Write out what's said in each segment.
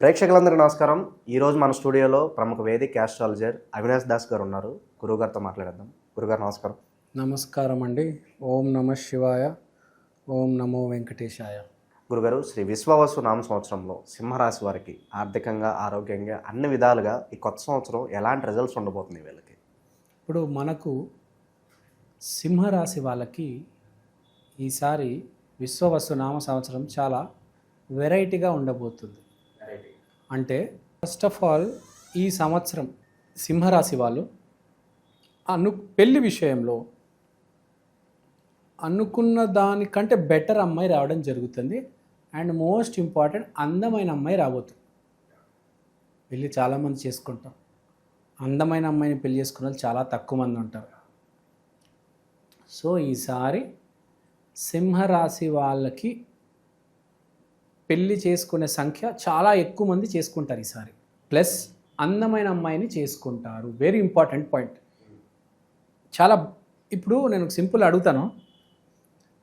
ప్రేక్షకులందరికీ నమస్కారం. ఈరోజు మన స్టూడియోలో ప్రముఖ వేదిక ఆస్ట్రాలజర్ అవినాష్ దాస్ గారు ఉన్నారు. గురువుగారితో మాట్లాడేద్దాం. గురుగారు నమస్కారం. నమస్కారం అండి. ఓం నమ శివాయ ఓం నమో వెంకటేశాయ. గురుగారు శ్రీ విశ్వవసు నామ సంవత్సరంలో సింహరాశి వారికి ఆర్థికంగా ఆరోగ్యంగా అన్ని విధాలుగా ఈ కొత్త సంవత్సరం ఎలాంటి రిజల్ట్స్ ఉండబోతున్నాయి వీళ్ళకి? ఇప్పుడు మనకు సింహరాశి వాళ్ళకి ఈసారి విశ్వవస్తు నామ సంవత్సరం చాలా వెరైటీగా ఉండబోతుంది. అంటే ఫస్ట్ ఆఫ్ ఆల్ ఈ సంవత్సరం సింహరాశి వాళ్ళు అను పెళ్ళి విషయంలో అనుకున్న దానికంటే బెటర్ అమ్మాయి రావడం జరుగుతుంది. అండ్ మోస్ట్ ఇంపార్టెంట్ అందమైన అమ్మాయి రాబోతుంది పెళ్ళి చాలామంది చేసుకుంటాం. అందమైన అమ్మాయిని పెళ్ళి చేసుకున్న వాళ్ళు చాలా తక్కువ మంది ఉంటారు. సో ఈసారి సింహరాశి వాళ్ళకి పెళ్ళి చేసుకునే సంఖ్య చాలా ఎక్కువ మంది చేసుకుంటారు ఈసారి. ప్లస్ అందమైన అమ్మాయిని చేసుకుంటారు. వెరీ ఇంపార్టెంట్ పాయింట్ చాలా ఇప్పుడు నేను సింపుల్ అడుగుతాను.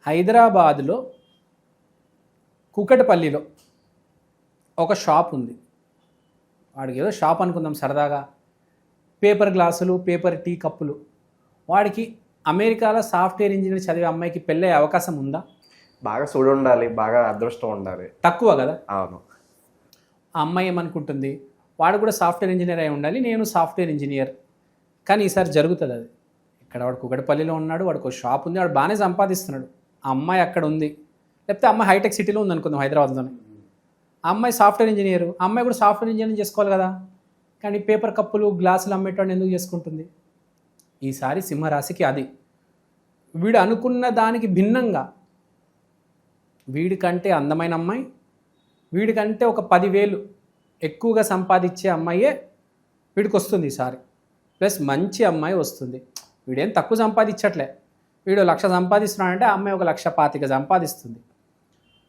హైదరాబాద్లో కుకటపల్లిలో ఒక షాప్ ఉంది. వాడికి ఏదో షాప్ అనుకుందాం సరదాగా. పేపర్ గ్లాసులు పేపర్ టీ కప్పులు. వాడికి అమెరికాలో సాఫ్ట్వేర్ ఇంజనీర్ చదివే అమ్మాయికి పెళ్ళే అవకాశం ఉందా? బాగా చూడు ఉండాలి బాగా అదృష్టం ఉండాలి. తక్కువ కదా? అవును. ఆ అమ్మాయి ఏమనుకుంటుంది? వాడు కూడా సాఫ్ట్వేర్ ఇంజనీర్ అయి ఉండాలి నేను సాఫ్ట్వేర్ ఇంజనీర్. కానీ ఈసారి జరుగుతుంది అది. ఇక్కడ వాడు కుగడపల్లిలో ఉన్నాడు వాడికి ఒక షాప్ ఉంది వాడు బాగానే సంపాదిస్తున్నాడు. ఆ అమ్మాయి అక్కడ ఉంది. లేకపోతే అమ్మాయి హైటెక్ సిటీలో ఉంది అనుకుందాం హైదరాబాద్లోనే. ఆ అమ్మాయి సాఫ్ట్వేర్ ఇంజనీర్. ఆ అమ్మాయి కూడా సాఫ్ట్వేర్ ఇంజనీర్ చేసుకోవాలి కదా. కానీ పేపర్ కప్పులు గ్లాసులు అమ్మేటోడిని ఎందుకు చేసుకుంటుంది? ఈసారి సింహరాశికి అది. వీడు అనుకున్న దానికి భిన్నంగా వీడికంటే అందమైన అమ్మాయి వీడికంటే ఒక పదివేలు ఎక్కువగా సంపాదించే అమ్మాయే వీడికి వస్తుంది ఈసారి. ప్లస్ మంచి అమ్మాయి వస్తుంది. వీడేం తక్కువ సంపాదించట్లే. వీడు లక్ష సంపాదిస్తున్నాడంటే ఆ అమ్మాయి ఒక లక్ష పాతిక సంపాదిస్తుంది.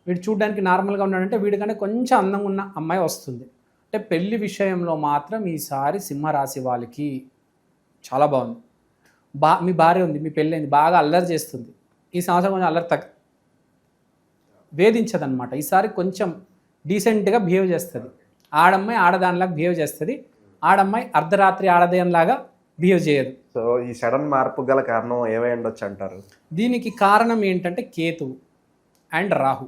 వీడు చూడడానికి నార్మల్గా ఉన్నాడంటే వీడికంటే కొంచెం అందంగా ఉన్న అమ్మాయి వస్తుంది. అంటే పెళ్ళి విషయంలో మాత్రం ఈసారి సింహరాశి వాళ్ళకి చాలా బాగుంది. బా మీ భార్య ఉంది మీ పెళ్ళైంది బాగా అల్లరి చేస్తుంది. ఈ సంవత్సరం కొంచెం అల్లరి తగ్గ వేధించదనమాట ఈసారి కొంచెం డీసెంట్గా బిహేవ్ చేస్తుంది. ఆడమ్మాయి ఆడదానిలాగా బిహేవ్ చేస్తుంది. ఆడమ్మాయి అర్ధరాత్రి ఆడదేనిలాగా బిహేవ్ చేయదు. సో ఈ సడన్ మార్పు గల కారణం ఏమై ఉండొచ్చు అంటారు? దీనికి కారణం ఏంటంటే కేతువు అండ్ రాహు.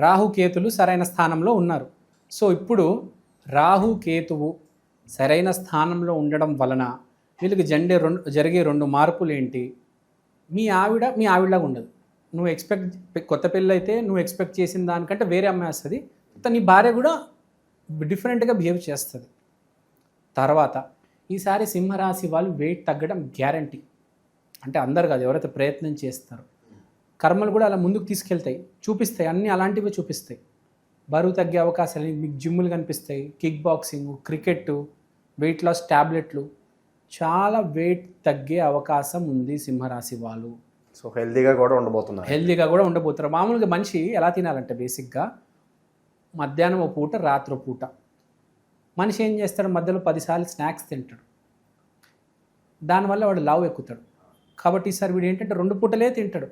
రాహు కేతులు సరైన స్థానంలో ఉన్నారు. సో ఇప్పుడు రాహు కేతువు సరైన స్థానంలో ఉండడం వలన వీళ్ళకి జండే రెండు జరిగే రెండు మార్పులు ఏంటి? మీ ఆవిడ మీ ఆవిడలాగా ఉండదు. నువ్వు ఎక్స్పెక్ట్ కొత్త పెళ్ళి అయితే నువ్వు ఎక్స్పెక్ట్ చేసిన దానికంటే వేరే అమ్మాయి వస్తుంది. నీ భార్య కూడా డిఫరెంట్గా బిహేవ్ చేస్తుంది. తర్వాత ఈసారి సింహరాశి వాళ్ళు వెయిట్ తగ్గడం గ్యారంటీ అంటే అందరు కాదు ఎవరైతే ప్రయత్నం చేస్తారో. కర్మలు కూడా అలా ముందుకు తీసుకెళ్తాయి చూపిస్తాయి అన్నీ అలాంటివి చూపిస్తాయి. బరువు తగ్గే అవకాశాలు మీకు జిమ్ములు కనిపిస్తాయి kick boxing cricket weight loss ట్యాబ్లెట్లు చాలా వెయిట్ తగ్గే అవకాశం ఉంది సింహరాశి వాళ్ళు. సో హెల్తీగా కూడా ఉండబోతున్నారు. హెల్తీగా కూడా ఉండబోతున్నారు. మామూలుగా మనిషి ఎలా తినాలంటే బేసిక్గా మధ్యాహ్నం ఒక పూట రాత్రి పూట. మనిషి ఏం చేస్తాడు? మధ్యలో పదిసార్లు స్నాక్స్ తింటాడు. దానివల్ల వాడు లావు ఎక్కుతాడు. కాబట్టి ఈసారి వీడు ఏంటంటే రెండు పూటలే తింటాడు.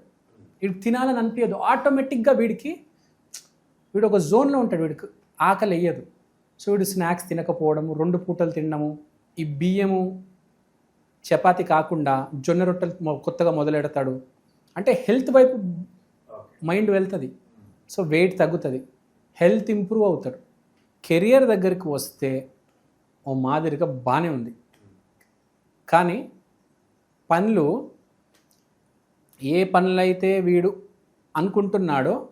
వీడు తినాలని అనిపించదు ఆటోమేటిక్గా వీడికి వీడు ఒక జోన్లో ఉంటాడు వీడికి. ఆకలి వేయదు. సో వీడు స్నాక్స్ తినకపోవడము రెండు పూటలు తినడము ఈ బియ్యము చపాతి కాకుండా జొన్న రొట్టెలు కొత్తగా మొదలెడతాడు. అంటే హెల్త్ వైపు మైండ్ వెళ్తుంది. సో వెయిట్ తగ్గుతుంది. హెల్త్ ఇంప్రూవ్ అవుతాడు. కెరియర్ దగ్గరికి వస్తే ఓ మాదిరిగా బాగానే ఉంది. కానీ పనులు ఏ పనులైతే వీడు అనుకుంటున్నాడో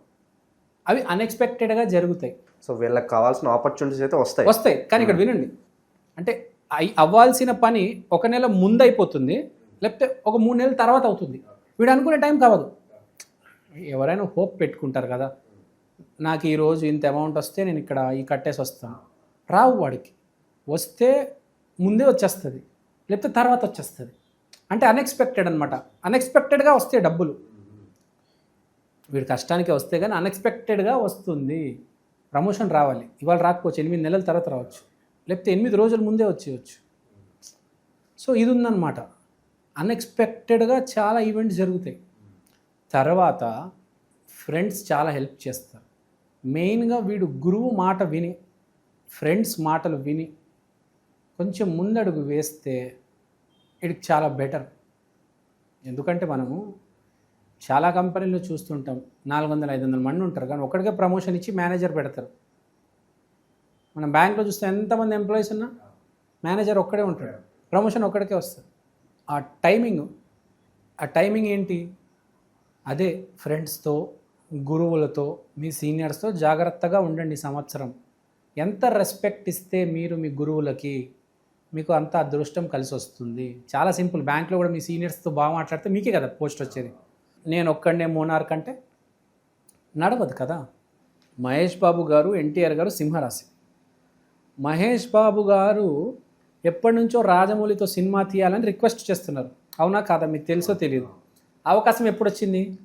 అవి అన్ఎక్స్పెక్టెడ్గా జరుగుతాయి. సో వీళ్ళకి కావాల్సిన ఆపర్చునిటీస్ అయితే వస్తాయి. వస్తాయి. కానీ ఇక్కడ వినండి. అంటే అయి అవ్వాల్సిన పని ఒక నెల ముందు అయిపోతుంది లేకపోతే ఒక మూడు నెలల తర్వాత అవుతుంది. వీడు అనుకునే టైం కావదు. ఎవరైనా హోప్ పెట్టుకుంటారు కదా నాకు ఈరోజు ఇంత అమౌంట్ వస్తే నేను ఇక్కడ ఈ కట్టేసి వస్తాను. రావు వాడికి. వస్తే ముందే వచ్చేస్తుంది లేకపోతే తర్వాత వచ్చేస్తుంది. అంటే అన్ఎక్స్పెక్టెడ్ అనమాట అన్ఎక్స్పెక్టెడ్గా వస్తాయి డబ్బులు. వీడి కష్టానికి వస్తే కానీ అన్ఎక్స్పెక్టెడ్గా వస్తుంది. ప్రమోషన్ రావాలి. ఇవాళ రాకపోవచ్చు ఎనిమిది నెలల తర్వాత రావచ్చు. లేకపోతే ఎనిమిది రోజుల ముందే వచ్చేయచ్చు. సో ఇది ఉందన్నమాట అన్ఎక్స్పెక్టెడ్గా చాలా ఈవెంట్స్ జరుగుతాయి. తర్వాత ఫ్రెండ్స్ చాలా హెల్ప్ చేస్తారు. మెయిన్గా వీడు గురువు మాట విని ఫ్రెండ్స్ మాటలు విని కొంచెం ముందడుగు వేస్తే వీడికి చాలా బెటర్ ఎందుకంటే మనము చాలా కంపెనీలు చూస్తుంటాం. నాలుగు వందల ఐదు వందల మంది ఉంటారు. కానీ ఒకడికే ప్రమోషన్ ఇచ్చి మేనేజర్ పెడతారు. మనం బ్యాంక్లో చూస్తే ఎంతమంది ఎంప్లాయీస్ ఉన్నా మేనేజర్ ఒక్కడే ఉంటాడు. ప్రమోషన్ ఒక్కడికే వస్తుంది. ఆ టైమింగ్ ఆ టైమింగ్ ఏంటి? అదే ఫ్రెండ్స్తో గురువులతో మీ సీనియర్స్తో జాగ్రత్తగా ఉండండి సంవత్సరం. ఎంత రెస్పెక్ట్ ఇస్తే మీరు మీ గురువులకి మీకు అంత అదృష్టం కలిసి వస్తుంది. చాలా సింపుల్. బ్యాంక్లో కూడా మీ సీనియర్స్తో బాగా మాట్లాడితే మీకే కదా పోస్ట్ వచ్చేది. నేను ఒక్కడనే మోనార్క్ కంటే నడవదు కదా. మహేష్ బాబు గారు ఎన్టీఆర్ గారు సింహరాశి. మహేష్ బాబు గారు ఎప్పటి నుంచో రాజమౌళితో సినిమా తీయాలని రిక్వెస్ట్ చేస్తున్నారు. అవునా కాదా? మీకు తెలుసో తెలియదు అవకాశం ఎప్పుడు వచ్చింది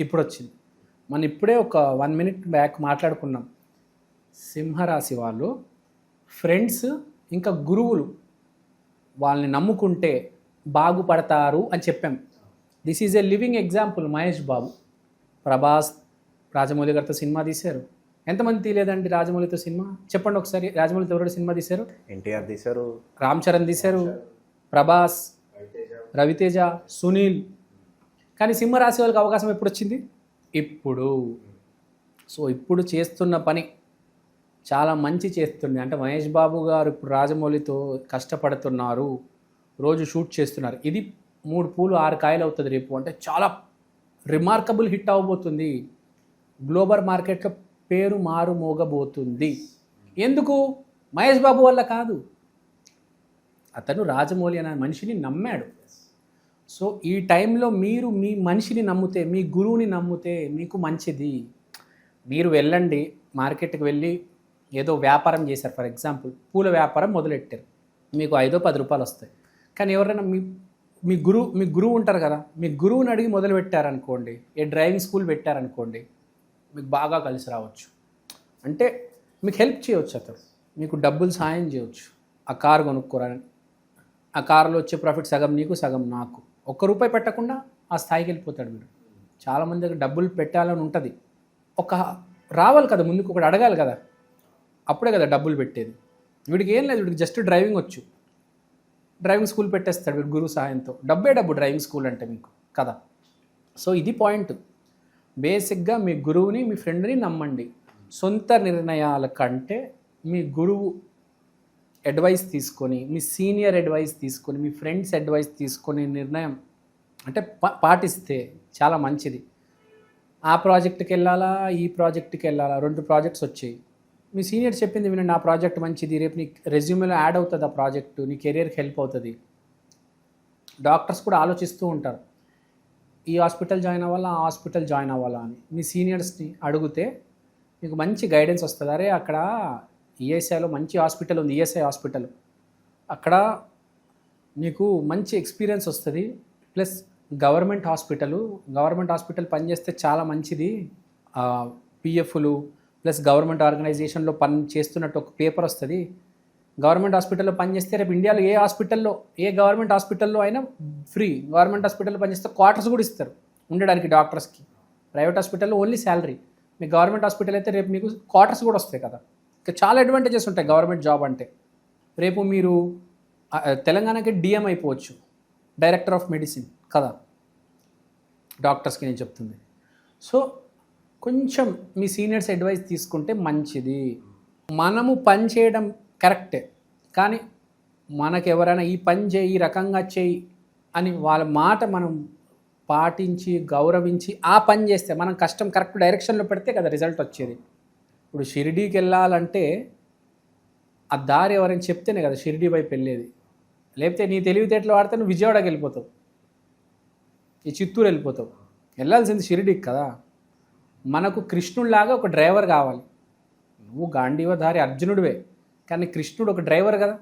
ఇప్పుడు వచ్చింది మనం ఇప్పుడే ఒక వన్ మినిట్ బ్యాక్ మాట్లాడుకున్నాం. సింహరాశి వాళ్ళు ఫ్రెండ్స్ ఇంకా గురువులు వాళ్ళని నమ్ముకుంటే బాగుపడతారు అని చెప్పాం. This is a living example Mahesh Babu. Prabhas Rajamouli గారితో సినిమా తీశారు. ఎంతమంది తీయలేదండి రాజమౌళితో సినిమా? చెప్పండి ఒకసారి రాజమౌళితో ఎవరు సినిమా తీశారు? ఎన్టీఆర్ తీశారు. రామ్ చరణ్ తీశారు ప్రభాస్ రవితేజ సునీల్. కానీ సింహరాశి వాళ్ళకి అవకాశం ఎప్పుడు వచ్చింది ఇప్పుడు. సో ఇప్పుడు చేస్తున్న పని చాలా మంచి చేస్తుంది. అంటే మహేష్ బాబు గారు ఇప్పుడు రాజమౌళితో కష్టపడుతున్నారు. రోజు షూట్ చేస్తున్నారు. ఇది మూడు పూలు ఆరు కాయలు అవుతుంది రేపు. అంటే చాలా రిమార్కబుల్ హిట్ అవ్వబోతుంది. గ్లోబల్ మార్కెట్లో పేరు మారుమోగబోతుంది ఎందుకు? మహేష్ బాబు వల్ల కాదు. అతను రాజమౌళి అనే మనిషిని నమ్మాడు. సో ఈ టైంలో మీరు మీ మనిషిని నమ్మితే మీ గురువుని నమ్మితే మీకు మంచిది. మీరు వెళ్ళండి మార్కెట్కి వెళ్ళి ఏదో వ్యాపారం చేశారు. ఫర్ ఎగ్జాంపుల్ పూల వ్యాపారం మొదలెట్టారు. మీకు ఐదో పది రూపాయలు వస్తాయి. కానీ ఎవరైనా మీ మీ గురువు మీ గురువు ఉంటారు కదా. మీ గురువుని అడిగి మొదలు పెట్టారనుకోండి ఏ డ్రైవింగ్ స్కూల్ పెట్టారనుకోండి మీకు బాగా కలిసి రావచ్చు. అంటే మీకు హెల్ప్ చేయవచ్చు అతను. మీకు డబ్బులు సాయం చేయవచ్చు. ఆ కారు కొనుక్కోరని ఆ కారులో వచ్చే ప్రాఫిట్ సగం నీకు సగం నాకు. ఒక్క రూపాయి పెట్టకుండా ఆ స్థాయికి వెళ్ళిపోతాడు మీరు చాలామంది దగ్గర డబ్బులు పెట్టాలని ఉంటుంది. ఒక రావాలి కదా ముందుకు ఒకటి అడగాలి కదా. అప్పుడే కదా డబ్బులు పెట్టేది. వీడికి ఏం లేదు వీడికి జస్ట్ డ్రైవింగ్ వచ్చు. డ్రైవింగ్ స్కూల్ పెట్టేస్తాడు వీడు గురువు సహాయంతో డబ్బే డబ్బు డ్రైవింగ్ స్కూల్ అంటే మీకు కదా. సో ఇది పాయింట్ బేసిక్గా మీ గురువుని మీ ఫ్రెండ్ని నమ్మండి. సొంత నిర్ణయాల కంటే మీ గురువు అడ్వైస్ తీసుకొని మీ సీనియర్ అడ్వైస్ తీసుకొని మీ ఫ్రెండ్స్ అడ్వైస్ తీసుకొని నిర్ణయం అంటే పాటిస్తే చాలా మంచిది. ఆ ప్రాజెక్ట్కి వెళ్ళాలా ఈ ప్రాజెక్ట్కి వెళ్ళాలా రెండు ప్రాజెక్ట్స్ వచ్చాయి. మీ సీనియర్ చెప్పింది వినండి ఆ ప్రాజెక్ట్ మంచిది రేపు నీ రెజ్యూమేలో యాడ్ అవుతుంది ఆ ప్రాజెక్టు నీ కెరియర్కి హెల్ప్ అవుతుంది. డాక్టర్స్ కూడా ఆలోచిస్తూ ఉంటారు. ఈ హాస్పిటల్ జాయిన్ అవ్వాలా? ఆ హాస్పిటల్ జాయిన్ అవ్వాలా అని. మీ సీనియర్స్ని అడిగితే మీకు మంచి గైడెన్స్ వస్తుంది. అరే అక్కడ ఈఎస్ఐలో మంచి హాస్పిటల్ ఉంది ఈఎస్ఐ హాస్పిటల్. అక్కడ మీకు మంచి ఎక్స్పీరియన్స్ వస్తుంది. Plus government hospital government hospital పనిచేస్తే చాలా మంచిది. పిఎఫ్లు ప్లస్ గవర్నమెంట్ ఆర్గనైజేషన్లో పని చేస్తున్నట్టు ఒక పేపర్ వస్తుంది. గవర్నమెంట్ హాస్పిటల్లో పనిచేస్తే రేపు ఇండియాలో ఏ హాస్పిటల్లో ఏ గవర్నమెంట్ హాస్పిటల్లో అయినా ఫ్రీ. గవర్నమెంట్ హాస్పిటల్లో పనిచేస్తే క్వార్టర్స్ కూడా ఇస్తారు ఉండడానికి డాక్టర్స్కి. ప్రైవేట్ హాస్పిటల్లో ఓన్లీ శాలరీ. మీ గవర్నమెంట్ హాస్పిటల్ అయితే రేపు మీకు క్వార్టర్స్ కూడా వస్తాయి కదా. ఇంకా చాలా అడ్వాంటేజెస్ ఉంటాయి గవర్నమెంట్ జాబ్ అంటే. రేపు మీరు తెలంగాణకి డిఎం అయిపోవచ్చు. డైరెక్టర్ ఆఫ్ మెడిసిన్ కదా. డాక్టర్స్కి నేను చెప్తుంది. సో కొంచెం మీ సీనియర్స్ అడ్వైస్ తీసుకుంటే మంచిది. మనము పని చేయడం కరెక్టే. కానీ మనకు ఎవరైనా ఈ పని చేయి ఈ రకంగా చేయి అని వాళ్ళ మాట మనం పాటించి గౌరవించి ఆ పని చేస్తే మనం కష్టం కరెక్ట్ డైరెక్షన్లో పెడితే కదా రిజల్ట్ వచ్చేది. ఇప్పుడు షిరిడీకి వెళ్ళాలంటే ఆ దారి ఎవరైనా చెప్తేనే కదా షిరిడీ వైపు వెళ్ళేది. లేకపోతే నీ తెలివితేటలు వాడితే నువ్వు విజయవాడకి వెళ్ళిపోతావు. ఈ చిత్తూరు వెళ్ళిపోతావు. వెళ్ళాల్సింది షిరిడీకి కదా. మనకు కృష్ణుడిలాగా ఒక డ్రైవర్ కావాలి. నువ్వు గాంధీవధారి అర్జునుడివే. కానీ కృష్ణుడు ఒక డ్రైవర్ కదా.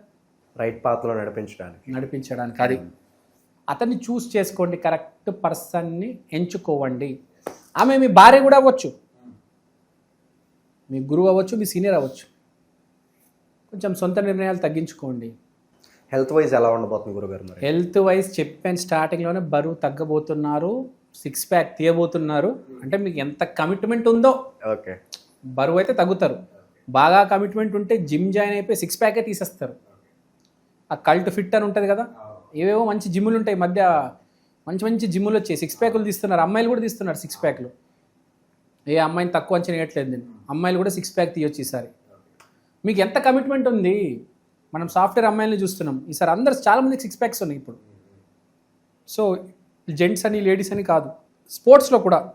రైట్ పాత్లో నడిపించడానికి. నడిపించడానికి. అది అతన్ని చూస్ చేసుకోండి కరెక్ట్ పర్సన్ని ఎంచుకోవండి. ఆమె మీ భార్య కూడా అవ్వచ్చు. మీ గురువు అవ్వచ్చు మీ సీనియర్ అవ్వచ్చు. కొంచెం సొంత నిర్ణయాలు తగ్గించుకోండి. హెల్త్ వైజ్ ఎలా ఉండబోతుంది గురుగారు మరి? హెల్త్ వైజ్ చెప్పాను స్టార్టింగ్లోనే బరువు తగ్గబోతున్నారు సిక్స్ ప్యాక్ తీయబోతున్నారు. అంటే మీకు ఎంత కమిట్మెంట్ ఉందో ఓకే బరువు అయితే తగ్గుతారు. బాగా కమిట్మెంట్ ఉంటే జిమ్ జాయిన్ అయిపోయి సిక్స్ ప్యాకే తీసేస్తారు. ఆ కల్ట్ ఫిట్ అని ఉంటుంది కదా? ఏవేవో మంచి జిమ్ములు ఉంటాయి ఈ మధ్య. మంచి మంచి జిమ్లు వచ్చాయి. సిక్స్ ప్యాకులు తీస్తున్నారు. అమ్మాయిలు కూడా తీస్తున్నారు సిక్స్ ప్యాక్లు ఏ అమ్మాయిని తక్కువ అంచనా వేయట్లేదు నేను. అమ్మాయిలు కూడా సిక్స్ ప్యాక్ తీయొచ్చు ఈసారి. మీకు ఎంత కమిట్మెంట్ ఉంది? మనం సాఫ్ట్వేర్ అమ్మాయిలని చూస్తున్నాం. ఈసారి అందరు చాలామందికి సిక్స్ ప్యాక్స్ ఉన్నాయి ఇప్పుడు. సో జెంట్స్ అని లేడీస్ అని కాదు. స్పోర్ట్స్లో కూడా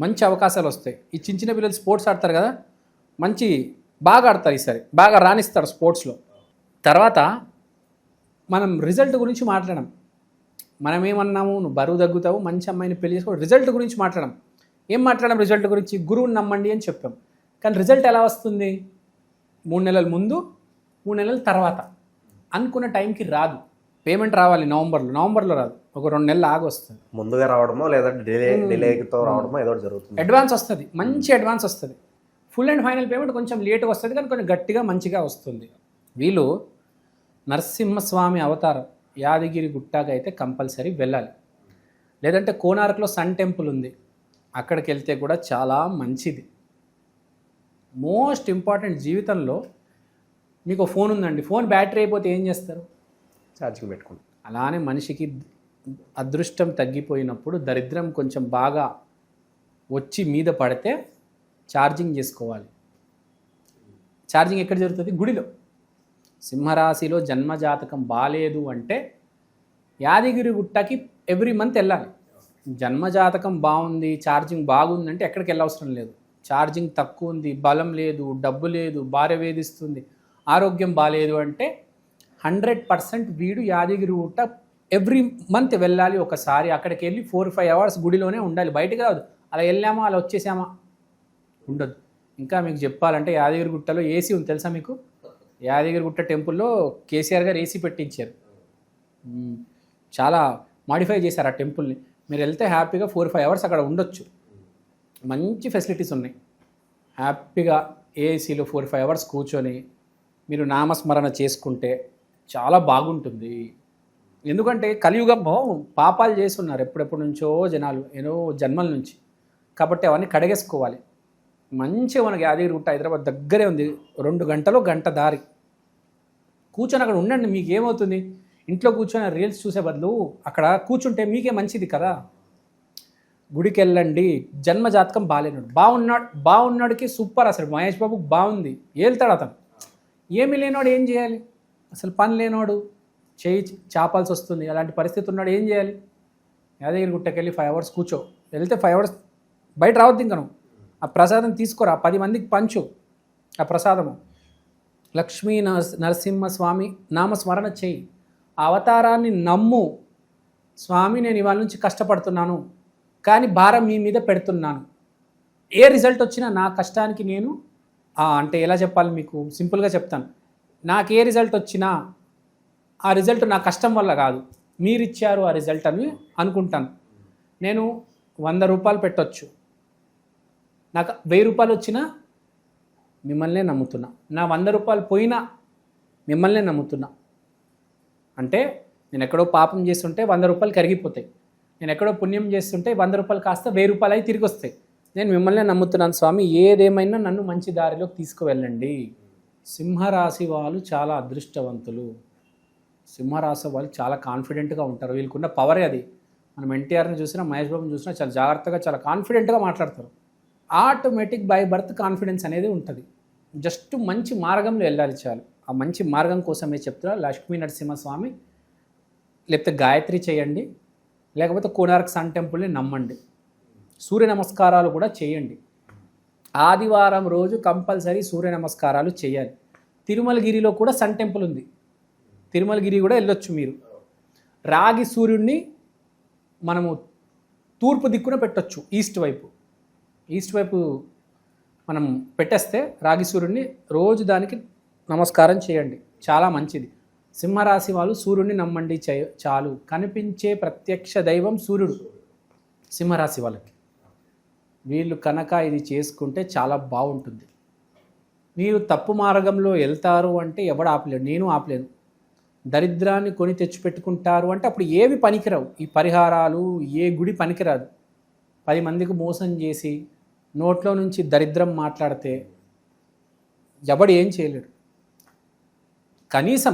మంచి అవకాశాలు వస్తాయి. ఈ చిన్న చిన్న పిల్లలు స్పోర్ట్స్ ఆడతారు కదా? మంచి బాగా ఆడతారు ఈసారి బాగా రాణిస్తారు స్పోర్ట్స్లో తర్వాత మనం రిజల్ట్ గురించి మాట్లాడడం. మనం ఏమన్నాము? నువ్వు బరువు తగ్గుతావు మంచి అమ్మాయిని పెళ్ళి చేసుకో రిజల్ట్ గురించి మాట్లాడడం. ఏం మాట్లాడడం రిజల్ట్ గురించి? గురువుని నమ్మండి అని చెప్పాం. కానీ రిజల్ట్ ఎలా వస్తుంది? మూడు నెలల ముందు మూడు నెలల తర్వాత అనుకున్న టైంకి రాదు. పేమెంట్ రావాలి నవంబర్లో. నవంబర్లో రాదు. ఒక రెండు నెలలు ఆగి వస్తుంది. ముందుగా రావడమో లేదా డిలే డిలేతో రావడమో ఏదో జరుగుతుంది. అడ్వాన్స్ వస్తుంది. మంచి అడ్వాన్స్ వస్తుంది. ఫుల్ అండ్ ఫైనల్ పేమెంట్ కొంచెం లేట్గా వస్తుంది కానీ కొంచెం గట్టిగా మంచిగా వస్తుంది. వీళ్ళు నరసింహస్వామి అవతారం యాదగిరి గుట్టాకి అయితే కంపల్సరీ వెళ్ళాలి. లేదంటే కోనార్క్లో సన్ టెంపుల్ ఉంది. అక్కడికి వెళ్తే కూడా చాలా మంచిది. మోస్ట్ ఇంపార్టెంట్ జీవితంలో మీకు ఫోన్ ఉందండి. ఫోన్ బ్యాటరీ అయిపోతే ఏం చేస్తారు? ఛార్జింగ్ పెట్టుకుంటాం. అలానే మనిషికి అదృష్టం తగ్గిపోయినప్పుడు దరిద్రం కొంచెం బాగా వచ్చి మీద పడితే ఛార్జింగ్ చేసుకోవాలి. ఛార్జింగ్ ఎక్కడ జరుగుతుంది? గుడిలో. సింహరాశిలో జన్మజాతకం బాగాలేదు అంటే యాదగిరి గుట్టకి ఎవ్రీ మంత్ వెళ్ళాలి. జన్మజాతకం బాగుంది ఛార్జింగ్ బాగుంది అంటే ఎక్కడికి వెళ్ళవసరం లేదు. ఛార్జింగ్ తక్కువ ఉంది బలం లేదు డబ్బు లేదు భార్య వేధిస్తుంది ఆరోగ్యం బాగాలేదు అంటే హండ్రెడ్ పర్సెంట్ వీడు యాదగిరి గుట్ట ఎవ్రీ మంత్ వెళ్ళాలి ఒకసారి. అక్కడికి వెళ్ళి ఫోర్ ఫైవ్ అవర్స్ గుడిలోనే ఉండాలి. బయటకు రాదు అలా వెళ్ళామా? అలా వచ్చేసామా? ఉండదు. ఇంకా మీకు చెప్పాలంటే యాదగిరి గుట్టలో ఏసీ ఉంది తెలుసా మీకు? యాదగిరి గుట్ట టెంపుల్లో కేసీఆర్ గారు ఏసీ పెట్టించారు. చాలా మాడిఫై చేశారు ఆ టెంపుల్ని. మీరు వెళ్తే హ్యాపీగా ఫోర్ ఫైవ్ అవర్స్ అక్కడ ఉండొచ్చు. మంచి ఫెసిలిటీస్ ఉన్నాయి. హ్యాపీగా ఏసీలో ఫోర్ ఫైవ్ అవర్స్ కూర్చొని మీరు నామస్మరణ చేసుకుంటే చాలా బాగుంటుంది. ఎందుకంటే కలియుగంలో పాపాలు చేస్తున్నారు ఎప్పుడెప్పటి నుంచో జనాలు ఎన్నో జన్మల నుంచి. కాబట్టి అవన్నీ కడిగేసుకోవాలి. మంచిగా మనకి యాదగిరి గుట్ట హైదరాబాద్ దగ్గరే ఉంది. రెండు గంటలు గంట దారి. కూర్చొని అక్కడ ఉండండి మీకు ఏమవుతుంది ఇంట్లో కూర్చొని రీల్స్ చూసే బదులు అక్కడ కూర్చుంటే మీకే మంచిది కదా. గుడికి వెళ్ళండి జన్మ జాతకం బాగాలేనాడు బాగున్నాడు బాగున్నాడికి సూపర్ అసలు. మహేష్ బాబుకి బాగుంది వెళ్తాడు అతను. ఏమి లేనోడు ఏం చేయాలి? అసలు పని లేనోడు. చేయి చాపాల్సి వస్తుంది. అలాంటి పరిస్థితి ఉన్నాడు ఏం చేయాలి? యాదగిరి గుట్టకెళ్ళి ఫైవ్ అవర్స్ కూర్చో. వెళ్తే ఫైవ్ అవర్స్ బయట రావద్దు ఇంకా నువ్వు. ఆ ప్రసాదం తీసుకోరా? పది మందికి పంచు ఆ ప్రసాదము. లక్ష్మీ నరస్ నరసింహస్వామి నామస్మరణ చేయి. ఆ అవతారాన్ని నమ్ము. స్వామి నేను ఇవాళ నుంచి కష్టపడుతున్నాను. కానీ భారం మీ మీద పెడుతున్నాను. ఏ రిజల్ట్ వచ్చినా నా కష్టానికి నేను అంటే ఎలా చెప్పాలి మీకు? సింపుల్గా చెప్తాను. నాకు ఏ రిజల్ట్ వచ్చినా ఆ రిజల్ట్ నా కష్టం వల్ల కాదు. మీరిచ్చారు ఆ రిజల్ట్ అని అనుకుంటాను. నేను వంద రూపాయలు పెట్టొచ్చు. నాకు వెయ్యి రూపాయలు వచ్చినా మిమ్మల్నే నమ్ముతున్నా. నా వంద రూపాయలు పోయినా మిమ్మల్నే నమ్ముతున్నా. అంటే నేను ఎక్కడో పాపం చేస్తుంటే వంద రూపాయలు కరిగిపోతాయి. నేను ఎక్కడో పుణ్యం చేస్తుంటే వంద రూపాయలు కాస్త వెయ్యి రూపాయలు అయి తిరిగి వస్తాయి. నేను మిమ్మల్నే నమ్ముతున్నాను స్వామి ఏదేమైనా నన్ను మంచి దారిలోకి తీసుకువెళ్ళండి. సింహరాశి వాళ్ళు చాలా అదృష్టవంతులు. సింహరాశి వాళ్ళు చాలా కాన్ఫిడెంట్గా ఉంటారు. వీళ్ళకున్న పవరే అది. మనం ఎన్టీఆర్ని చూసినా మహేష్ బాబుని చూసినా చాలా జాగ్రత్తగా చాలా కాన్ఫిడెంట్గా మాట్లాడతారు. ఆటోమేటిక్ బై బర్త్ కాన్ఫిడెన్స్ అనేది ఉంటుంది. జస్ట్ మంచి మార్గంలో వెళ్ళాలి చాలు. ఆ మంచి మార్గం కోసమే చెప్తున్నా. లక్ష్మీ నరసింహస్వామి లేకపోతే గాయత్రి చేయండి. లేకపోతే కోనార్క్ సన్ టెంపుల్ని నమ్మండి. సూర్య నమస్కారాలు కూడా చేయండి. ఆదివారం రోజు కంపల్సరీ సూర్య నమస్కారాలు చేయాలి. తిరుమలగిరిలో కూడా సన్ టెంపుల్ ఉంది. తిరుమలగిరి కూడా వెళ్ళొచ్చు మీరు. రాగి సూర్యుడిని మనము తూర్పు దిక్కున పెట్టొచ్చు ఈస్ట్ వైపు. ఈస్ట్ వైపు మనం పెట్టేస్తే రాగి సూర్యుడిని రోజు దానికి నమస్కారం చేయండి. చాలా మంచిది. సింహరాశి వాళ్ళు సూర్యుడిని నమ్మండి చేయ చాలు. కనిపించే ప్రత్యక్ష దైవం సూర్యుడు. సింహరాశి వాళ్ళకి. వీళ్ళు కనుక ఇది చేసుకుంటే చాలా బాగుంటుంది. మీరు తప్పు మార్గంలో వెళ్తారు అంటే ఎవడు ఆపలేడు. నేను ఆపలేను. దరిద్రాన్ని కొని తెచ్చిపెట్టుకుంటారు అంటే అప్పుడు ఏవి పనికిరావు. ఈ పరిహారాలు ఏ గుడి పనికిరాదు. పది మందికి మోసం చేసి నోట్లో నుంచి దరిద్రం మాట్లాడితే ఎవడు ఏం చేయలేడు. కనీసం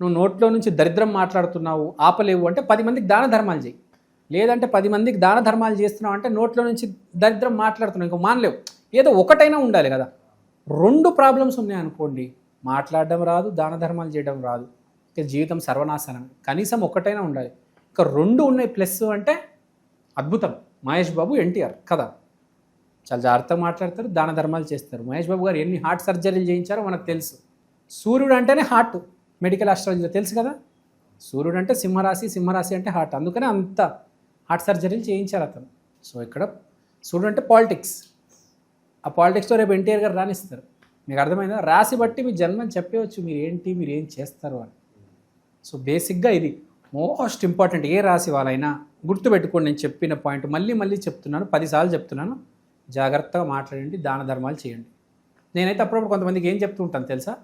నువ్వు నోట్లో నుంచి దరిద్రం మాట్లాడుతున్నావు ఆపలేవు అంటే పది మందికి దాన ధర్మాలు చేయి. లేదంటే పది మందికి దాన ధర్మాలు చేస్తున్నావు అంటే నోట్లో నుంచి దరిద్రం మాట్లాడుతున్నావు ఇంకో మానలేవు. ఏదో ఒకటైనా ఉండాలి కదా. రెండు ప్రాబ్లమ్స్ ఉన్నాయనుకోండి మాట్లాడడం రాదు దాన ధర్మాలు చేయడం రాదు. ఇక జీవితం సర్వనాశనం. కనీసం ఒకటైనా ఉండాలి. ఇక రెండు ఉన్నాయి ప్లస్ అంటే అద్భుతం. మహేష్ బాబు ఎన్టీఆర్ కదా చాలా జాగ్రత్తగా మాట్లాడతారు దాన ధర్మాలు చేస్తారు. మహేష్ బాబు గారు ఎన్ని హార్ట్ సర్జరీలు చేయించారో మనకు తెలుసు. సూర్యుడు అంటేనే హార్ట్ మెడికల్ ఆస్ట్రాలజీలో తెలుసు కదా? సూర్యుడు అంటే సింహరాశి సింహరాశి అంటే హార్ట్. అందుకనే అంత హార్ట్ సర్జరీలు చేయించారు అతను. సో ఇక్కడ సూర్యుడు అంటే పాలిటిక్స్. ఆ పాలిటిక్స్లో రేపు ఎన్టీఆర్ గారు రాణిస్తారు. మీకు అర్థమైందా? రాసి బట్టి మీ జన్మని చెప్పవచ్చు మీరు ఏంటి మీరు ఏం చేస్తారు అని. సో బేసిక్గా ఇది మోస్ట్ ఇంపార్టెంట్. ఏ రాశి వాళ్ళైనా గుర్తుపెట్టుకోండి నేను చెప్పిన పాయింట్. మళ్ళీ మళ్ళీ చెప్తున్నాను పదిసార్లు చెప్తున్నాను. జాగ్రత్తగా మాట్లాడండి దాన ధర్మాలు చేయండి. నేనైతే అప్పుడప్పుడు కొంతమందికి ఏం చెప్తూ ఉంటాను తెలుసా?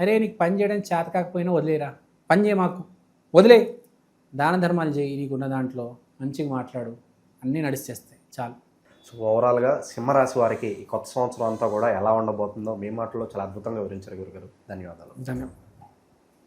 అరే నీకు పని చేయడం చేత కాకపోయినా వదిలేరా? పని చేయ మాకు. వదిలే. దాన ధర్మాలు చేయి నీకున్న దాంట్లో మంచిగా మాట్లాడు. అన్నీ నడిచేస్తాయి. చాలు. సో ఓవరాల్గా సింహరాశి వారికి ఈ కొత్త సంవత్సరం అంతా కూడా ఎలా ఉండబోతుందో మీ మాటల్లో చాలా అద్భుతంగా వివరించారు గురుగారు. ధన్యవాదాలు. ధన్యవాదాలు.